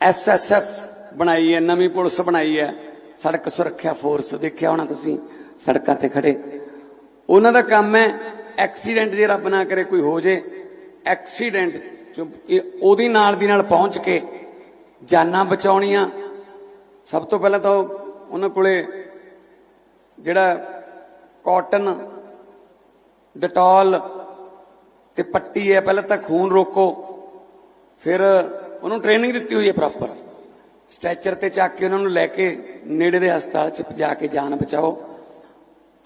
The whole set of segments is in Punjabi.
ਐਸਐਸਐਫ ਬਣਾਈ ਹੈ, ਨਵੀਂ ਪੁਲਿਸ ਬਣਾਈ ਹੈ। ਸੜਕ ਸੁਰੱਖਿਆ ਫੋਰਸ ਦੇਖਿਆ ਹੋਣਾ ਤੁਸੀਂ, ਸੜਕਾਂ ਤੇ ਖੜੇ। ਉਹਨਾਂ ਦਾ ਕੰਮ ਹੈ ਐਕਸੀਡੈਂਟ ਜੇ ਰੱਬ ਨਾ ਕਰੇ ਕੋਈ ਹੋ ਜੇ ਐਕਸੀਡੈਂਟ ਚ ਇਹ ਉਹਦੀ ਨਾਲ ਦੀ ਨਾਲ ਪਹੁੰਚ ਕੇ ਜਾਨਾਂ ਬਚਾਉਣੀਆਂ। ਸਭ ਤੋਂ ਪਹਿਲਾਂ ਤਾਂ ਉਹਨਾਂ ਕੋਲੇ ਜਿਹੜਾ ਕਾਟਨ ਡਟੋਲ ਤੇ ਪੱਟੀ ਹੈ, ਪਹਿਲਾਂ ਤਾਂ ਖੂਨ ਰੋਕੋ, ਫਿਰ ਉਹਨੂੰ ਟ੍ਰੇਨਿੰਗ ਦਿੱਤੀ ਹੋਈ ਹੈ ਪ੍ਰੋਪਰ ਸਟ੍ਰੈਚਰ ਤੇ ਚੱਕ ਕੇ ਉਹਨਾਂ ਨੂੰ ਲੈ ਕੇ ਨੇੜੇ ਦੇ ਹਸਪਤਾਲ 'ਚ ਜਾ ਕੇ ਜਾਨ ਬਚਾਓ।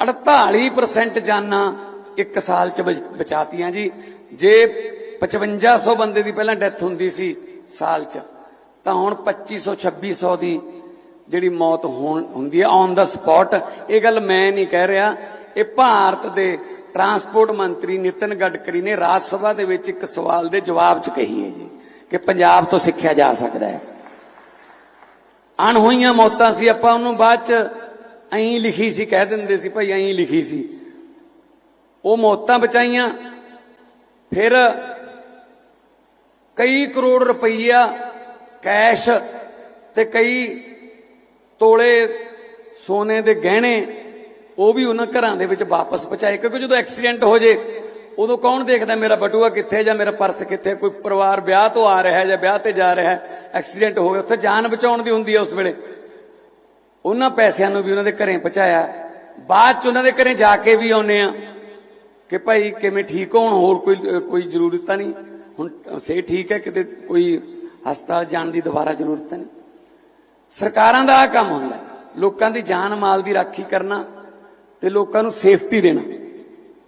48% ਜਾਨਾਂ ਇੱਕ ਸਾਲ 'ਚ ਬਚ- ਬਚਾਤੀਆਂ ਜੀ। ਜੇ 5500 ਬੰਦੇ ਦੀ ਪਹਿਲਾਂ ਡੈਥ ਹੁੰਦੀ ਸੀ ਸਾਲ 'ਚ, ਤਾਂ ਹੁਣ 2500 2600 ਦੀ ਜਿਹੜੀ ਮੌਤ ਹੋਣ, ਹੁੰਦੀ ਹੈ ਔਨ ਦਾ ਸਪੌਟ ਇਹ ਗੱਲ ਮੈਂ ਨਹੀਂ ਕਹਿ ਰਿਹਾ। ਇਹ ਭਾਰਤ ਦੇ ਟਰਾਂਸਪੋਰਟ ਮੰਤਰੀ ਨਿਤਨ ਗਡਕਰੀ ਨੇ ਰਾਜ ਸਭਾ ਦੇ ਵਿੱਚ ਇੱਕ ਸਵਾਲ ਦੇ ਜਵਾਬ 'ਚ ਕਹੀ ਹੈ ਜੀ। ਕਿ ਪੰਜਾਬ ਤੋਂ ਸਿੱਖਿਆ ਜਾ ਸਕਦਾ ਹੈ। ਅਣਹੋਈਆਂ ਮੌਤਾਂ ਸੀ, ਆਪਾਂ ਉਹਨੂੰ ਬਾਅਦ 'ਚ ਐਂ ਲਿਖੀ ਸੀ, ਕਹਿ ਦਿੰਦੇ ਸੀ, ਭਾਈ ਐਂ ਲਿਖੀ ਸੀ। ਉਹ ਮੌਤਾਂ ਬਚਾਈਆਂ, ਫਿਰ ਕਈ ਕਰੋੜ ਰੁਪਈਆ ਕੈਸ਼ ਤੇ ਕਈ ਤੋਲੇ ਸੋਨੇ ਦੇ ਗਹਿਣੇ, ਉਹ ਵੀ ਉਹਨਾਂ ਘਰਾਂ ਦੇ ਵਿੱਚ ਵਾਪਸ ਪਹੁੰਚਾਏ, ਕਿਉਂਕਿ ਜਦੋਂ ਐਕਸੀਡੈਂਟ ਹੋ ਜੇ ਉਦੋਂ ਕੌਣ ਦੇਖਦਾ ਮੇਰਾ ਬਟੂਆ ਕਿੱਥੇ ਜਾਂ ਮੇਰਾ ਪਰਸ ਕਿੱਥੇ? ਕੋਈ ਪਰਿਵਾਰ ਵਿਆਹ ਤੋਂ ਆ ਰਿਹਾ ਜਾਂ ਵਿਆਹ ਤੇ ਜਾ ਰਿਹਾ, ਐਕਸੀਡੈਂਟ ਹੋ ਗਿਆ, ਉੱਥੇ ਜਾਨ ਬਚਾਉਣ ਦੀ ਹੁੰਦੀ ਹੈ ਉਸ ਵੇਲੇ। ਉਹਨਾਂ ਪੈਸਿਆਂ ਨੂੰ ਵੀ ਉਹਨਾਂ ਦੇ ਘਰੇ ਪਹੁੰਚਾਇਆ। ਬਾਅਦ ਚ ਉਹਨਾਂ ਦੇ ਘਰੇ ਜਾ ਕੇ ਵੀ ਆਉਨੇ ਆ ਕਿ ਭਾਈ ਕਿਵੇਂ ਠੀਕ ਹੋਣ, ਹੋਰ ਕੋਈ ਕੋਈ ਜ਼ਰੂਰਤ ਤਾਂ ਨਹੀਂ। ਹੁਣ ਸੇ ਠੀਕ ਹੈ, ਕਿਤੇ ਕੋਈ ਹਸਪਤਾਲ ਜਾਣ ਦੀ ਦੁਬਾਰਾ ਜ਼ਰੂਰਤ ਨਹੀਂ। ਸਰਕਾਰਾਂ ਦਾ ਆ ਕੰਮ ਹੁੰਦਾ। ਲੋਕਾਂ ਦੀ ਜਾਨ ਮਾਲ ਦੀ ਰਾਖੀ ਕਰਨਾ ਤੇ ਲੋਕਾਂ ਨੂੰ ਸੇਫਟੀ ਦੇਣਾ।